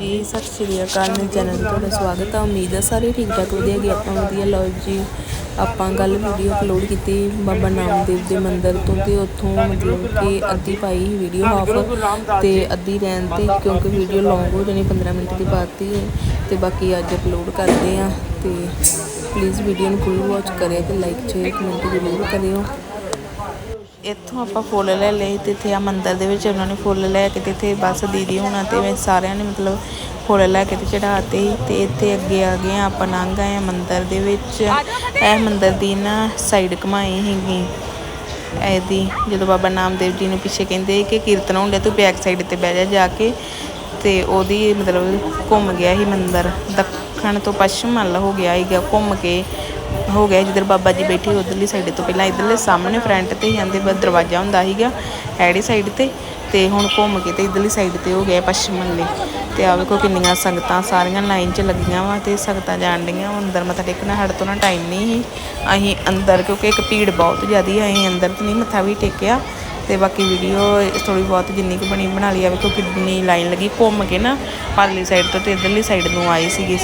ਜੀ, ਸਤਿ ਸ਼੍ਰੀ ਅਕਾਲ ਮੇਰੇ ਚੈਨਲ ਤੇ ਤੁਹਾਡਾ ਸਵਾਗਤ ਹੈ ਉਮੀਦ ਹੈ ਸਾਰੇ ਠੀਕ ਠਾਕ ਵਧੀਆ ਕਿ ਆਪਾਂ ਵਧੀਆ। ਲਓ ਜੀ, ਆਪਾਂ ਕੱਲ ਵੀਡੀਓ ਅਪਲੋਡ ਕੀਤੀ ਬਾਬਾ ਨਾਮਦੇਵ ਦੇ ਮੰਦਿਰ ਤੋਂ ਤੇ ਉੱਥੋਂ ਮਤਲਬ ਕਿ ਅੱਧੀ ਪਾਈ ਸੀ ਵੀਡੀਓ ਹਾਫ ਤੇ ਅੱਧੀ ਰਹਿਣ ਤੇ, ਕਿਉਂਕਿ ਵੀਡੀਓ ਲੌਂਗ ਹੋ ਜਾਣੀ 15 ਮਿੰਟ ਦੀ ਪਾਤੀ ਹੈ ਤੇ ਬਾਕੀ ਅੱਜ ਅਪਲੋਡ ਕਰਦੇ ਆ ਤੇ ਪਲੀਜ਼ ਵੀਡੀਓ ਨੂੰ ਫੁੱਲ ਵਾਚ ਕਰਿਓ ਤੇ ਲਾਈਕ ਸ਼ੇਅਰ ਕਮੈਂਟ ਜ਼ਰੂਰ ਕਰਿਓ। ਇੱਥੋਂ ਆਪਾਂ ਫੁੱਲ ਲੈ ਲਏ ਤੇ ਇੱਥੇ ਆ ਮੰਦਿਰ ਦੇ ਵਿੱਚ ਉਹਨਾਂ ਨੇ ਫੁੱਲ ਲੈ ਕੇ ਤੇ ਇੱਥੇ ਬਸ ਦੀਦੀ ਹੁਣਾਂ ਤੇ ਮੈਂ ਸਾਰਿਆਂ ਨੇ ਮਤਲਬ ਫੁੱਲ ਲੈ ਕੇ ਤੇ ਚੜਾਤੇ ਤੇ ਇੱਥੇ ਅੱਗੇ ਆ ਗਏ ਆ, ਆਪਾਂ ਲੰਘ ਆਏ ਆ ਮੰਦਿਰ ਦੇ ਵਿੱਚ। ਇਹ ਮੰਦਿਰ ਦੀ ਨਾ ਸਾਈਡ ਘਮਾਈ ਹੈਗੀ ਇਹਦੀ ਜਦੋਂ ਬਾਬਾ ਨਾਮਦੇਵ ਜੀ ਨੂੰ ਪਿੱਛੇ ਕਹਿੰਦੇ ਕਿ ਕੀਰਤਨ ਹੁੰਦੇ ਤੂੰ ਬੈਕ ਸਾਈਡ ਤੇ ਬਹਿ ਜਾ ਜਾ ਕੇ। ਤੇ ਉਹਦੀ ਮਤਲਬ ਘੁੰਮ ਗਿਆ ਸੀ ਮੰਦਿਰ। ਦੱਖਣ ਤੋਂ ਪੱਛਮ ਵੱਲ ਹੋ ਗਿਆ ਸੀਗਾ, ਘੁੰਮ ਕੇ ਹੋ ਗਿਆ ਜਿੱਧਰ ਬਾਬਾ ਜੀ ਬੈਠੇ ਉਧਰਲੀ ਸਾਈਡ ਤੋਂ ਪਹਿਲਾਂ ਇਧਰਲੇ ਸਾਹਮਣੇ ਫਰੰਟ ਤੇ ਹੀ ਆਂਦੇ ਬਸ ਦਰਵਾਜ਼ਾ ਹੁੰਦਾ ਸੀਗਾ, ਐੜੀ ਸਾਈਡ ਤੇ ਤੇ ਹੁਣ ਘੁੰਮ ਕੇ ਤੇ ਇਧਰਲੀ ਸਾਈਡ ਤੇ ਹੋ ਗਿਆ ਪੱਛਮ ਵੱਲੇ। ਤੇ ਆ ਵੇਖੋ ਕਿੰਨੀਆਂ ਸੰਗਤਾਂ ਸਾਰੀਆਂ ਲਾਈਨ 'ਚ ਲੱਗੀਆਂ ਵਾ ਤੇ ਸੰਗਤਾਂ ਜਾਣ ਡੀਆਂ ਅੰਦਰ ਮੱਥਾ ਟੇਕਣਾ, ਸਾਡੇ ਤੋਂ ਨਾ ਟਾਈਮ ਨਹੀਂ ਸੀ। ਅਸੀਂ ਅੰਦਰ ਕਿਉਂਕਿ ਇੱਕ ਭੀੜ ਬਹੁਤ ਜ਼ਿਆਦੀ ਹੈ ਅਸੀਂ ਅੰਦਰ ਤੇ ਨਹੀਂ ਮੱਥਾ ਵੀ ਟੇਕਿਆ। ਤੇ ਬਾਕੀ ਵੀਡੀਓ ਥੋੜੀ ਬਹੁਤ ਜਿੰਨੀ ਕੁ ਬਣੀ ਬਣਾ ਲਈ ਆ, ਵੇਖੋ ਕਿੰਨੀ ਲਾਈਨ ਲੱਗੀ। ਘੁੰਮ ਕੇ ਨਾ ਪਰਲੀ ਸਾਈਡ ਤੋਂ ਤੇ ਇਧਰਲੀ ਸਾਈਡ ਨੂੰ ਆਏ ਸੀਗੇ।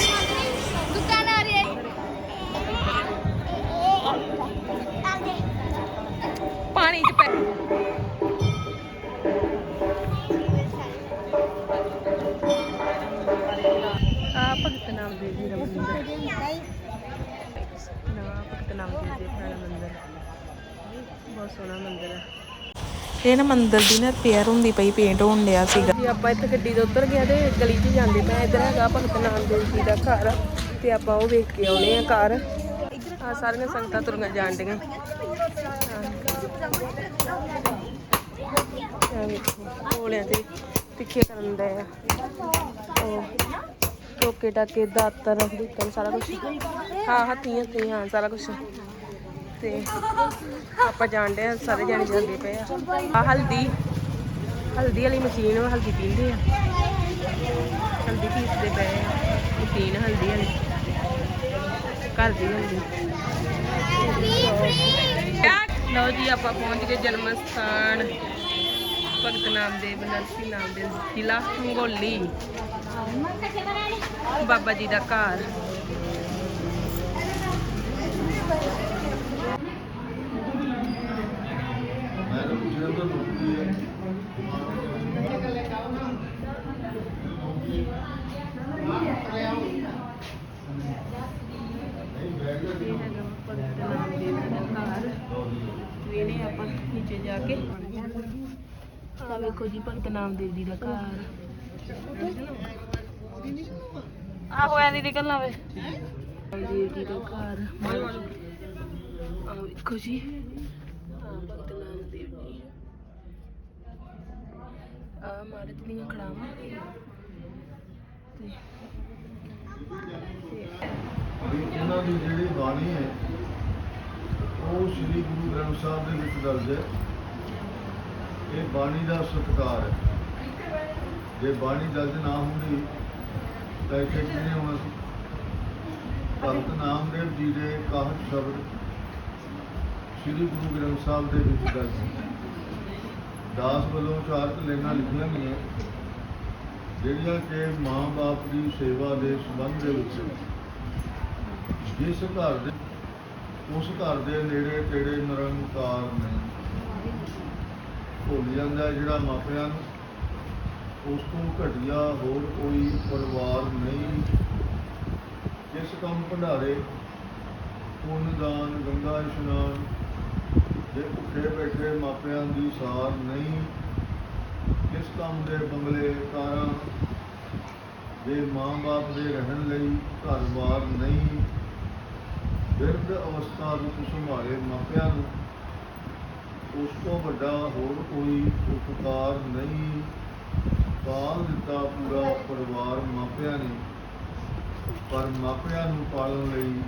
ਇਹ ਨਾ ਮੰਦਿਰ ਦੀ ਨਾ ਰਿਪੇਅਰ ਹੁੰਦੀ ਪਈ ਪੇਂਟ ਹੋਣ ਡਿਆ ਸੀਗਾ। ਜੀ ਆਪਾਂ ਇੱਥੇ ਗੱਡੀ ਤੋਂ ਉਤਰ ਗਿਆ ਤੇ ਗਲੀ 'ਚ ਜਾਂਦੇ ਪਏ ਇੱਧਰ ਹੈਗਾ ਭਗਤ ਨਾਮਦੇਵ ਜੀ ਦਾ ਘਰ ਤੇ ਆਪਾਂ ਉਹ ਵੇਖ ਕੇ ਆਉਣੇ ਆ ਘਰ ਆ ਸਾਰੀਆਂ ਸੰਗਤਾਂ ਤੁਰੀਆਂ ਜਾਣ ਡੀਆਂ ਆ ਵੇਖੋ, ਕੋਲਿਆਂ ਤੇ ਤਿੱਖੇ ਕਰਨ ਦਾ ਆ। ਉਹ ਟੋਕੇ ਟਾਕੇ ਦਾਤਰ ਦੁੱਤਰ ਸਾਰਾ ਕੁਝ ਹਾਂ ਹੱਥੀਂ ਹੱਥੀਂ ਹਾਂ, ਸਾਰਾ ਕੁਝ ਤੇ ਆਪਾਂ ਜਾਣਦੇ ਆ, ਸਾਰੇ ਜਾਣੇ ਜਾਂਦੇ ਪਏ ਆ। ਆ ਹਲਦੀ ਹਲਦੀ ਵਾਲੀ ਮਸ਼ੀਨ ਵਾ ਹਲਦੀ ਪੀਂਦੇ ਆ। ਹਲਦੀ ਪੀਸਦੇ ਪਏ ਆ, ਮਸ਼ੀਨ ਹਲਦੀ ਵਾਲੀ। ਘਰ ਦੀ ਹਲਦੀ। ਲਓ ਜੀ, ਆਪਾਂ ਪਹੁੰਚ ਗਏ ਜਨਮ ਸਥਾਨ। ਭਗਤ ਨਾਮ ਨਾਮਦੇਵ, ਨਰਸੀ ਨਾਮਦੇਵ ਜ਼ਿਲ੍ਹਾ ਮੰਗੋਲੀ। ਬਾਬਾ ਜੀ ਦਾ ਘਰ ਮੈਂ ਤਾਂ ਪੁੱਛਿਆ ਤਾਂ ਰੋਟੀ ਹੈ ਇਹ ਹੈਗਾ ਭਗਤ ਨਾਮਦੇਵ ਦਾ ਘਰ ਵੇਨੇ ਆਪਾਂ ਨੀਚੇ ਜਾ ਕੇ। ਆ ਵੇਖੋ ਜੀ, ਭਗਤ ਨਾਮਦੇਵ ਜੀ ਦਾ ਘਰ। ਆ ਹੋਇਆ ਦੀ ਨਿਕਲਣਾ ਵੇ। ਨਾਮਦੇਵ ਜੀ ਦਾ ਘਰ। ਆ ਵੇਖੋ ਜੀ। ਆ ਭਗਤ ਨਾਮਦੇਵ ਜੀ। ਆ ਮਾਰੇ ਦੀਆਂ ਖੜਾਵਾਂ। ਤੇ ਇਹਨਾਂ ਦੀ ਜਿਹੜੀ ਬਾਣੀ ਹੈ, ਉਹ ਸ੍ਰੀ ਗੁਰੂ ਗ੍ਰੰਥ ਸਾਹਿਬ ਦੇ ਵਿੱਚ ਦਰਜ ਹੈ। ਇਹ ਬਾਣੀ ਦਾ ਸਤਿਕਾਰ ਹੈ। ਜੇ ਬਾਣੀ ਦਰਜ ਨਾ ਹੁੰਦੀ, ਤਾਂ ਇੱਥੇ ਕਿਹਨੇ ਹੋਣਾ ਸੀ? ਭਗਤ ਨਾਮਦੇਵ ਜੀ ਦੇ 61 ਸ਼ਬਦ ਸ੍ਰੀ ਗੁਰੂ ਗ੍ਰੰਥ ਸਾਹਿਬ ਦੇ ਵਿੱਚ ਦਰਜ ਹੈ ਦਾਸ ਵੱਲੋਂ ਚਾਰ ਲੈਣਾ ਲਿਖੀਆਂ ਗਈਆਂ ਜਿਹੜੀਆਂ ਕਿ ਮਾਂ-ਬਾਪ ਦੀ ਸੇਵਾ ਦੇ ਸੰਬੰਧ ਦੇ ਵਿੱਚ ਜਿਸ ਘਰ ਦੇ, ਉਸ ਘਰ ਦੇ ਨੇੜੇ ਤੇੜੇ ਨਿਰੰਕਾਰ ਨੇ। ਭੁੱਲ ਜਾਂਦਾ ਜਿਹੜਾ ਮਾਪਿਆਂ ਨੂੰ। ਉਸ ਤੋਂ ਘਟੀਆ ਹੋਰ ਕੋਈ ਪਰਿਵਾਰ ਨਹੀਂ। ਜਿਸ ਕੰਮ ਭੰਡਾਰੇ, ਪੁੰਨ ਦਾਨ, ਗੰਗਾ ਇਸ਼ਨਾਨ ਦੇ ਭੁੱਖੇ ਬੈਠੇ ਮਾਪਿਆਂ ਦੀ ਸਾਰ ਨਹੀਂ, ਇਸ ਕੰਮ ਦੇ ਬੰਗਲੇ ਕਾਰਾਂ ਦੇ ਮਾਂ-ਬਾਪ ਦੇ ਰਹਿਣ ਲਈ ਘਰ-ਬਾਰ ਨਹੀਂ। ਬਿਰਧ ਅਵਸਥਾ ਵਿੱਚ ਸੰਭਾਲੇ ਮਾਪਿਆਂ ਨੂੰ। ਉਸ ਤੋਂ ਵੱਡਾ ਹੋਰ ਕੋਈ ਉਪਕਾਰ ਨਹੀਂ। ਪਾਲ ਦਿੱਤਾ ਪੂਰਾ ਪਰਿਵਾਰ ਮਾਪਿਆਂ ਨੇ। ਪਰ ਮਾਪਿਆਂ ਨੂੰ ਪਾਲਣ ਲਈ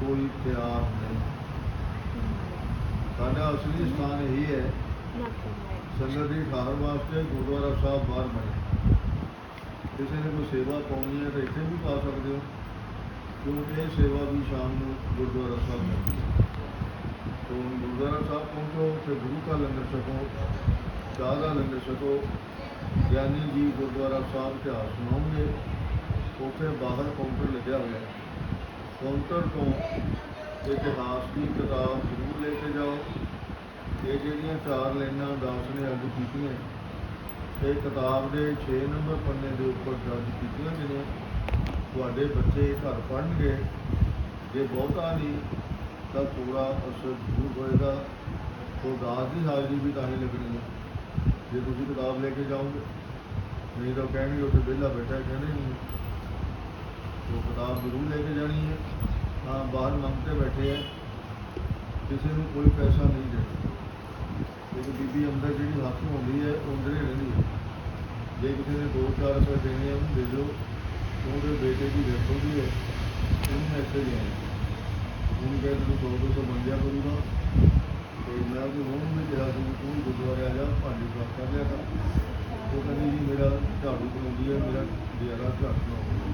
ਕੋਈ ਤਿਆਰ ਨਹੀਂ। ਸਾਡਾ ਅਸਲੀ ਸਥਾਨ ਇਹ ਹੈ। ਸੰਗਤ ਦੀ ਠਾਹਰ ਵਾਸਤੇ ਗੁਰਦੁਆਰਾ ਸਾਹਿਬ ਬਾਹਰ ਬਣੇ। ਕਿਸੇ ਨੇ ਕੋਈ ਸੇਵਾ ਪਾਉਣੀ ਹੈ ਤਾਂ ਇੱਥੇ ਵੀ ਪਾ ਸਕਦੇ ਹੋ। ਕਿਉਂਕਿ ਇਹ ਸੇਵਾ ਵੀ ਸ਼ਾਮ ਨੂੰ ਗੁਰਦੁਆਰਾ ਸਾਹਿਬ ਮਿਲਦੀ ਹੈ। ਤੋਂ ਗੁਰਦੁਆਰਾ ਸਾਹਿਬ ਪਹੁੰਚੋ ਤੇ ਗੁਰੂ ਕਾ ਲੰਗਰ ਛਕੋ ਚਾਹ ਦਾ ਲੰਗਰ ਛਕੋ, ਗਿਆਨੀ ਜੀ ਗੁਰਦੁਆਰਾ ਸਾਹਿਬ ਇਤਿਹਾਸ ਸੁਣਾਉਣਗੇ, ਉੱਥੇ ਬਾਹਰ ਕਾਊਂਟਰ ਲੱਗਿਆ ਹੋਇਆ। ਕਾਊਂਟਰ ਤੋਂ ਇਤਿਹਾਸ ਦੀ ਕਿਤਾਬ ਜ਼ਰੂਰ ਲੈ ਕੇ ਜਾਓ। ਇਹ ਜਿਹੜੀਆਂ ਚਾਰ ਲਾਈਨਾਂ ਦਾਸ ਨੇ ਅੱਜ ਕੀਤੀਆਂ, ਇਹ ਕਿਤਾਬ ਦੇ 6 ਨੰਬਰ ਪੰਨੇ ਦੇ ਉੱਪਰ ਦਰਜ ਕੀਤੀਆਂ ਗਈਆਂ। ਤੁਹਾਡੇ ਬੱਚੇ ਘਰ ਪੜ੍ਹਨਗੇ, ਜੇ ਬਹੁਤਾ ਨਹੀਂ ਤਾਂ ਪੂਰਾ ਅਸਰ ਜ਼ਰੂਰ ਹੋਏਗਾ। ਉਹ ਦਾਸ ਦੀ ਹਾਜ਼ਰੀ ਵੀ ਤਾਂ ਹੀ ਲੱਗਣੀ ਹੈ। ਜੇ ਤੁਸੀਂ ਕਿਤਾਬ ਲੈ ਕੇ ਜਾਓਗੇ, ਨਹੀਂ ਤਾਂ ਕਹਿਣਗੇ ਉੱਥੇ ਵਿਹਲਾ ਬੈਠਾ ਕਹਿੰਦੇ ਨਹੀਂ। ਉਹ ਕਿਤਾਬ ਜ਼ਰੂਰ ਲੈ ਕੇ ਜਾਣੀ ਹੈ। ਹਾਂ ਬਾਹਰ ਮੰਗਤੇ ਬੈਠੇ ਹੈ। ਕਿਸੇ ਨੂੰ ਕੋਈ ਪੈਸਾ ਨਹੀਂ ਦੇਣਾ। ਇੱਕ ਬੀਬੀ ਅੰਦਰ ਜਿਹੜੀ ਹੱਥ ਹੁੰਦੀ ਹੈ, ਉਹ ਅੰਦਰ ਹੀ ਰਹਿੰਦੀ ਹੈ। ਜੇ ਕਿਸੇ ਨੇ 2-4 ਰੁਪਏ ਦੇਣੇ ਆ, ਉਹਨੂੰ ਦੇ ਦਿਓ। ਉਹਦੇ ਬੇਟੇ ਦੀ ਡੈਥ ਹੋ ਹੈ। ਉਹਨੂੰ ਇੱਥੇ ਹੀ ਆਏ ਉਹਨੂੰ ਤੈਨੂੰ ਦੋ 200 ਤੋਂ ਮੰਗਿਆ ਕਰੂੰਗਾ। ਤੇ ਮੈਂ ਉਹਨੂੰ ਉਹਨੂੰ ਵੀ ਕਿਹਾ ਸੀ ਵੀ ਤੂੰ ਗੁਰਦੁਆਰੇ ਆ ਜਾ ਭਾਂਡੇ ਸਾਫ਼ ਕਰ ਲਿਆ ਕਰ ਉਹ ਕਹਿੰਦੀ ਜੀ, ਮੇਰਾ ਝਾੜੂ ਬਣਾਉਂਦੀ ਹੈ ਮੇਰਾ ਦਿਆਰਾ ਝਾੜੂ ਬਣਾਉਂਦੀ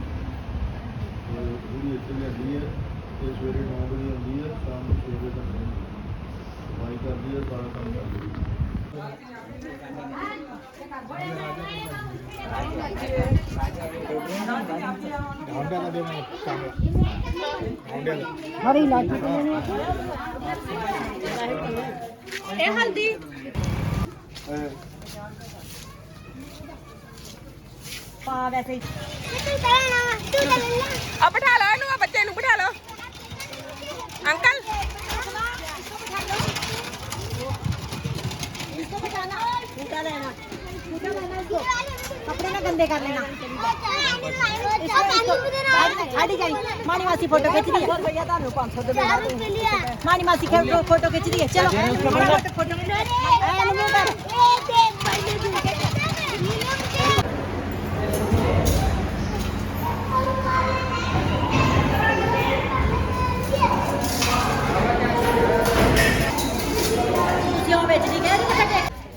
ਤੇ ਉਹਦੀ ਇੱਥੇ ਲਿਆਂਦੀ ਹੈ ਤੇ ਸਵੇਰੇ 9 ਵਜੇ ਆਉਂਦੀ ਹੈ ਸ਼ਾਮ ਨੂੰ 6 ਵਜੇ ਤੱਕ ਸਫ਼ਾਈ ਕਰਦੀ ਹੈ ਸਾਰਾ ਕੰਮ ਕਰਦੀ ਹੈ ਇਹ ਹਲਦੀ ਪਾ ਵੈਸੇ ਹੀ ਤੂੰ ਤਾਂ ਤੂੰ ਤਾਂ ਲੈ ਆ ਬਿਠਾ ਲਓ ਇਹਨੂੰ ਆ ਬੱਚੇ ਨੂੰ ਬਿਠਾ ਲਓ ਅੰਕਲ इसको बचाना सूटा लेना सूटा लेना इसको कपड़े ना गंदे कर लेना ਸਾਡੀ ਮਾਸੀ ਫੋਟੋ ਖਿੱਚ ਤੁਹਾਨੂੰ 500 ਦੇ ਦੇਣਾ ਮਾਨੀ ਮਾਸੀ ਫੋਟੋ ਖਿੱਚ ਲਈ ਚਲੋ ਫੋਟੋ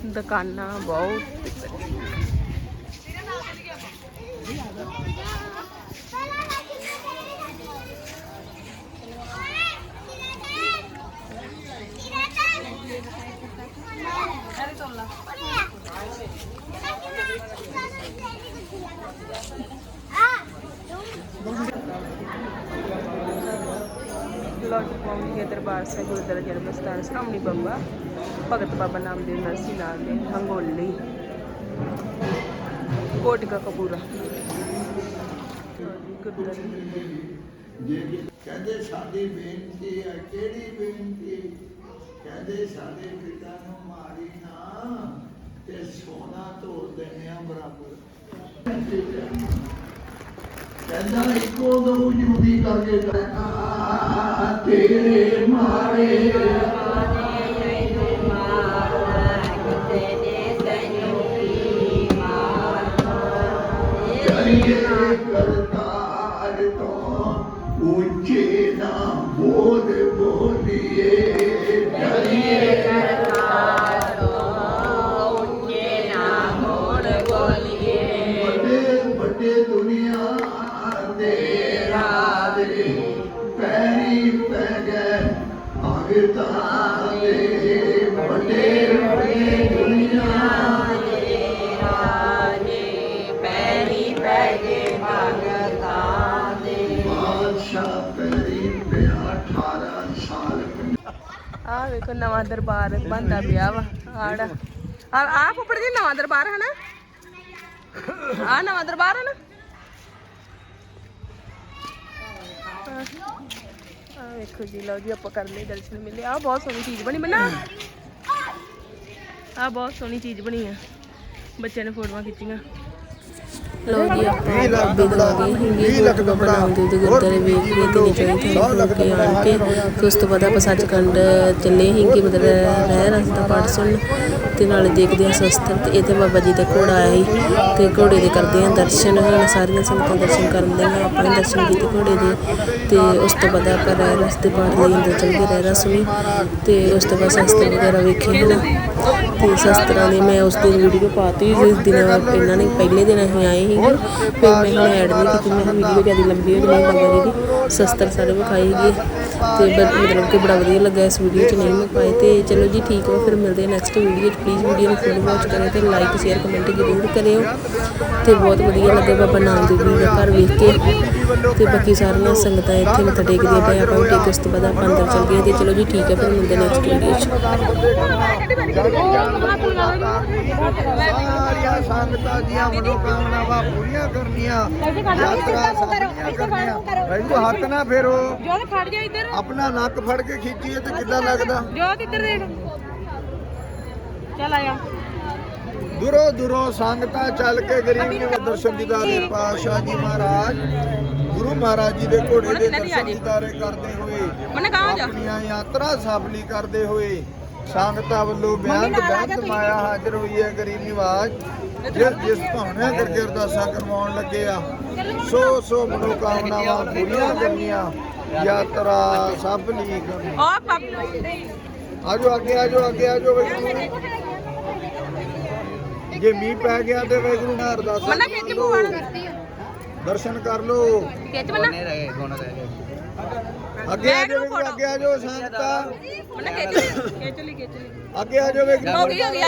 ਦੁਕਾਨਾਂ ਬਹੁਤ ਪਹੁੰਚ ਦਰਬਾਰ ਸਾਹਿਬ ਗੁਰਦੁਆਰਾ ਜਨਮ ਸਥਾਨ ਸ਼੍ਰੋਮਣੀ ਬਾਬਾ। ਭਗਤ ਬਾਬਾ ਨਾਮਦੇਵ ਨਰਸੀ ਨਾਲ ਦੇ ਹੰਗੋਲੀ। ਕੋਟਕਾ ਕਪੂਰਾ। ਜੇ ਕਹਿੰਦੇ ਸਾਡੀ ਬੇਨਤੀ ਹੈ, ਕਿਹੜੀ ਬੇਨਤੀ? ਕਹਿੰਦੇ ਸਾਡੇ ਪਿਤਾ ਨੂੰ ਮਾਰੀ ਨਾ ਤੇ ਸੋਨਾ ਧੋ ਦੇਣੇ ਆ ਬਰਾਬਰ। ਕਹਿੰਦਾ ਇੱਕੋ ਦੋ ਜੁਦੀ ਕਰਕੇ ਕਹਿਣਾ, ਤੇਰੇ ਆ ਵੇਖੋ ਨਵਾਂ ਦਰਬਾਰ ਬੰਦਾ ਪਿਆ ਵਾ, ਆੜਾ। ਆ ਆ ਫੁੱਫੜ ਜੀ, ਨਵਾਂ ਦਰਬਾਰ ਹੈ ਨਾ ਆ ਨਵਾਂ ਦਰਬਾਰ ਹੈ ਨਾ ਆ ਵੇਖੋ ਜੀ, ਲਓ ਜੀ, ਆਪਾਂ ਕਰ ਲਏ ਦਰਸ਼ਨ ਮਿਲੇ। ਆ ਬਹੁਤ ਸੋਹਣੀ ਚੀਜ਼ ਬਣੀ ਬਣਾ ਆ ਬਹੁਤ ਸੋਹਣੀ ਚੀਜ਼ ਬਣੀ ਆ। ਬੱਚਿਆਂ ਨੇ ਫੋਟੋਆਂ ਖਿੱਚੀਆਂ। ਲਓ ਜੀ ਆਪਾਂ ਬਾਬੇ ਦਾ ਗਏ ਬਾਬਾ ਨਾਮਦੇਵ ਦੇ ਵੇਖ ਕੇ ਤੇ ਨੀਚੇ ਥੋੜੀ ਕੇ ਆਣ ਕੇ ਤੇ ਉਸ ਤੋਂ ਬਾਅਦ ਆਪਾਂ ਸੱਚਖੰਡ ਚੱਲੇ ਹਿੰਗੀ ਮਤਲਬ ਰਹਿ ਰਸਤਾ ਪਾਠ ਸੁਣ ਤੇ ਨਾਲੇ ਦੇਖਦੇ ਹਾਂ ਸ਼ਸਤਰ ਤੇ ਇੱਥੇ ਬਾਬਾ ਜੀ ਦਾ ਘੋੜਾ ਆਇਆ ਸੀ ਤੇ ਘੋੜੇ ਦੇ ਕਰਦੇ ਹਾਂ ਦਰਸ਼ਨ, ਹੁਣ ਸਾਰੀਆਂ ਸੰਗਤਾਂ ਦਰਸ਼ਨ ਕਰਨ ਦੇ ਆਪਾਂ ਵੀ ਦਰਸ਼ਨ ਕੀਤੇ ਘੋੜੇ ਦੇ ਤੇ ਉਸ ਤੋਂ ਬਾਅਦ ਆਪਾਂ ਰਹਿ ਰਸਤੇ ਪਾਠ ਲਈ ਅੰਦਰ ਚੱਲ ਗਏ ਰਹਿ ਰਸ ਵੀ ਤੇ ਉਸ ਤੋਂ ਬਾਅਦ ਸ਼ਸਤਰ ਵਗੈਰਾ ਵੇਖੇ ਹਨ ਤੇ ਸ਼ਸਤਰਾਂ ਦੀ ਮੈਂ ਉਸ ਦਿਨ ਵੀਡੀਓ ਪਾਤੀ ਜਿਸ ਦਿਨ ਇਹਨਾਂ ਨੇ ਪਹਿਲੇ ਦਿਨ ਅਸੀਂ ਆਏ ਸੀਗੇ ਫਿਰ ਮੈਂ ਹੁਣ ਐਡ ਨਹੀਂ ਕੀਤੀ, ਮੈਂ ਵੀਡੀਓ ਜ਼ਿਆਦਾ ਲੰਬੀ ਹੋ ਜਾਣੀ ਬਾਬਾ ਜੀ ਦੀ, ਸ਼ਸਤਰ ਸਾਰੇ ਵਿਖਾਏ ਗਏ ਤੇ ਮਤਲਬ ਕਿ ਬੜਾ ਵਧੀਆ ਲੱਗਾ ਇਸ ਵੀਡੀਓ 'ਚ ਨਹੀਂ ਮੈਂ ਪਾਏ ਤੇ ਚਲੋ ਜੀ ਠੀਕ ਹੋ ਫਿਰ ਮਿਲਦੇ ਹਾਂ ਨੈਕਸਟ ਵੀਡੀਓ 'ਚ। ਪਲੀਜ਼ ਵੀਡੀਓ ਨੂੰ ਫੁੱਲ ਵਾਚ ਕਰਿਓ ਤੇ ਲਾਈਕ ਸ਼ੇਅਰ ਕਮੈਂਟ ਜ਼ਰੂਰ ਕਰਿਓ। ਤੇ ਬਹੁਤ ਵਧੀਆ ਲੱਗਾ ਬਾਬਾ ਨਾਮਦੇਵ ਜੀ ਦਾ ਘਰ ਵੇਖ ਕੇ। ਤੇ ਬਾਕੀ ਸਾਰੀਆਂ ਸੰਗਤਾਂ ਇੱਥੇ ਮੱਥਾ ਟੇਕਦੀਆਂ ਪਏ ਆਪਾਂ ਵੀ ਟੇਕ ਉਸ ਤੋਂ ਬਾਅਦ ਆਪਾਂ ਅੰਦਰ ਚੱਲ ਗਏ ਤੇ ਚਲੋ ਜੀ ਠੀਕ ਹੈ ਫਿਰ ਮਿਲਦੇ ਨੈਕਸਟ ਵੀਡੀਓ 'ਚ ਸੰਗਤਾਂ ਦੀਆਂ ਮਨੋਕਾਮਨਾਵਾਂ ਪੂਰੀਆਂ ਕਰਨੀਆਂ ਯਾਤਰਾ ਸਾਰੀਆਂ ਕਰਨੀਆਂ ਵੈਗੂ ਹੱਥ ਨਾ ਫੇਰੋ ਜੋਤ ਖੜ ਜਾ ਇੱਧਰ ਆਪਣਾ ਨੱਕ ਫੜ ਕੇ ਖਿੱਚੀਏ ਤੇ ਕਿੱਦਾਂ ਲੱਗਦਾ ਜੋਤ ਇੱਧਰ ਦੇਖ ਚੱਲ ਆਇਆ। ਦੂਰੋਂ ਦੂਰੋਂ ਸੰਗਤਾਂ ਚੱਲ ਕੇ ਗਰੀਬ ਦੇ ਦਰਸ਼ਨ ਦੀਦਾਰੇ ਪਾਤਸ਼ਾਹ ਜੀ ਮਹਾਰਾਜ ਗੁਰੂ ਮਹਾਰਾਜ ਜੀ ਦੇ ਘੋੜੇ ਦੇ ਦਰਸ਼ਨ ਦੀਦਾਰੇ ਕਰਦੇ ਹੋਏ ਆਪਣੀਆਂ ਯਾਤਰਾ ਸਫਲੀ ਕਰਦੇ ਹੋਏ ਸੰਗਤਾਂ ਵੱਲੋਂ ਬਿਆਨ ਬਹਿਤ ਮਾਇਆ ਹਾਜ਼ਰ ਹੋਈ ਹੈ ਗਰੀਬ ਨਿਵਾਜ ਜਿਸ ਜਿਸ ਭਾਵਨਾ ਕਰਕੇ ਅਰਦਾਸਾਂ ਕਰਵਾਉਣ ਲੱਗੇ ਆ। ਸੋ ਸੋ ਮਨੋਕਾਮਨਾਵਾਂ ਪੂਰੀਆਂ ਕਰਨੀਆਂ ਯਾਤਰਾ ਸਫਲੀ ਕਰਨੀ। ਓ ਪਾਪ ਆਜੋ ਅੱਗੇ ਆਜੋ ਅੱਗੇ ਆਜੋ ਵੈਗੁਰੂ ਜੇ ਮੀਂਹ ਪੈ ਗਿਆ ਤੇ ਵੈਗੁਰੂ ਨਾਲ ਅਰਦਾਸਾਂ ਮਨਾ ਖਿੱਚ ਲਓ। ਪਵਾਣ ਦਰਸ਼ਨ ਕਰ ਲੋ ਖਿੱਚ ਮਨਾ। ਅੱਗੇ ਆਜੋ ਵੈਗੁਰੂ ਅੱਗੇ ਆਜੋ ਸੰਗਤਾਂ। ਮਨਾ ਖਿੱਚ ਖਿੱਚ ਲਈ ਖਿੱਚ ਲਈ। ਅੱਗੇ ਆਜੋ ਵੈਗੁਰੂ ਹੋ ਗਈ ਹੋ ਗਈ।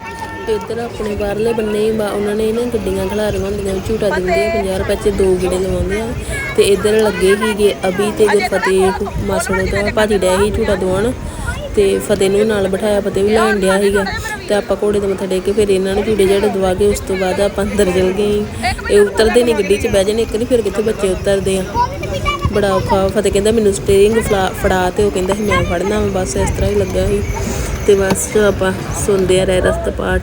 ਤੇ ਇੱਧਰ ਆਪਣੇ ਬਾਹਰਲੇ ਬੰਨੇ ਹੀ ਬਾ- ਉਹਨਾਂ ਨੇ ਨਾ ਗੱਡੀਆਂ ਖਿਲਾਰੀਆਂ ਹੁੰਦੀਆਂ ਝੂਟਾ ਦਿੰਦੇ ਆ 50 ਰੁਪਏ ਚ ਦੋ ਗੇੜੇ ਲਵਾਉਂਦੇ ਆ। ਤੇ ਇੱਧਰ ਲੱਗੇ ਸੀਗੇ ਅਭੀ ਤੇ ਗੁਰਫਤਿਹ ਮਾਸੜ ਦਾ ਭਾਜੀ ਝੂਟਾ ਦਵਾਉਣ। ਤੇ ਫਤਿਹ ਨੂੰ ਨਾਲ ਬਿਠਾਇਆ, ਫਤਿਹ ਵੀ ਲੈਣ ਡਿਆ ਸੀਗਾ। ਤੇ ਆਪਾਂ ਘੋੜੇ ਤੇ ਮੱਥਾ ਟੇਕ ਕੇ ਫਿਰ ਇਹਨਾਂ ਨੂੰ ਕੀੜੇ ਜਿਹੜੇ ਦਵਾ ਕੇ ਉਸ ਤੋਂ ਬਾਅਦ ਆਪਾਂ ਅੰਦਰ ਚਲ ਗਏ ਇਹ ਉਤਰਦੇ ਨਹੀਂ, ਗੱਡੀ 'ਚ ਬਹਿ ਜਾਣੇ, ਇੱਕ ਨਹੀਂ ਫਿਰ ਕਿੱਥੇ ਬੱਚੇ ਉਤਰਦੇ ਆ। ਬੜਾ ਔਖਾ ਫਤਿਹ ਕਹਿੰਦਾ ਮੈਨੂੰ ਸਟੀਅਰਿੰਗ ਫੜਾ ਤੇ ਉਹ ਕਹਿੰਦਾ ਸੀ ਮੈਂ ਫੜਨਾ ਵਾ, ਬਸ ਇਸ ਤਰ੍ਹਾਂ ਹੀ ਲੱਗਾ ਸੀ। ਤੇ ਬਸ ਆਪਾਂ ਸੁਣਦੇ ਆ ਰਹਿ ਰਸਤ ਪਾਠ।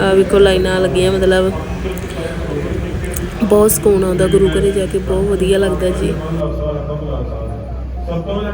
ਆ ਵੀ ਲਾਈਨਾਂ ਲੱਗੀਆਂ, ਮਤਲਬ ਬਹੁਤ ਸਕੂਨ ਆਉਂਦਾ ਗੁਰੂ ਘਰੇ ਜਾ ਕੇ, ਬਹੁਤ ਵਧੀਆ ਲੱਗਦਾ ਜੀ। ਸਭ ਤੋਂ ਪਹਿਲਾਂ